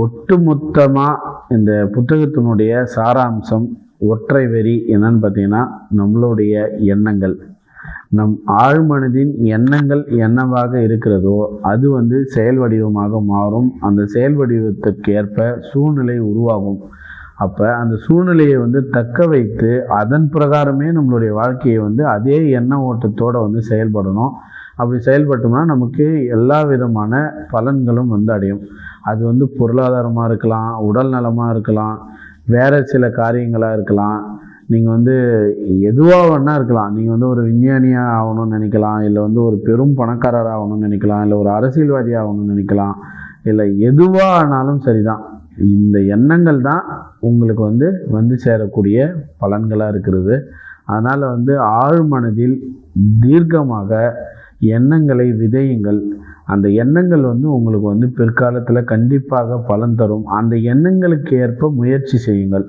ஒட்டுமொத்தமாக இந்த புத்தகத்தினுடைய சாராம்சம் ஒற்றை வரி என்னன்னு பார்த்தீங்கன்னா நம்மளுடைய எண்ணங்கள். நம் ஆழ்மனதின் எண்ணங்கள் என்னவாக இருக்கிறதோ அது வந்து செயல் வடிவமாக மாறும். அந்த செயல் வடிவத்திற்கு ஏற்ப சூழ்நிலை உருவாகும். அப்போ அந்த சூழ்நிலையை வந்து தக்க வைத்து அதன் பிரகாரமே நம்மளுடைய வாழ்க்கையை வந்து அதே எண்ண ஓட்டத்தோடு வந்து செயல்படணும். அப்படி செயல்பட்டோம்னா நமக்கு எல்லா விதமான பலன்களும் வந்து அடையும். அது வந்து பொருளாதாரமாக இருக்கலாம் உடல் நலமாக இருக்கலாம் வேறு சில காரியங்களாக இருக்கலாம். நீங்கள் வந்து எதுவாக வேணால் இருக்கலாம். நீங்கள் வந்து ஒரு விஞ்ஞானியாக ஆகணும்னு நினைக்கலாம் இல்லை வந்து ஒரு பெரும் பணக்காரர் ஆகணும்னு நினைக்கலாம் இல்லை ஒரு அரசியல்வாதி ஆகணும்னு நினைக்கலாம் இல்லை எதுவாக ஆனாலும் சரிதான். இந்த எண்ணங்கள் தான் உங்களுக்கு வந்து வந்து சேரக்கூடிய பலன்களாக இருக்கிறது. அதனால் வந்து ஆழ்மனதில் தீர்க்கமாக எண்ணங்களை விதையுங்கள். அந்த எண்ணங்கள் வந்து உங்களுக்கு வந்து பிற்காலத்தில் கண்டிப்பாக பலன் தரும். அந்த எண்ணங்களுக்கு ஏற்ப முயற்சி செய்யுங்கள்.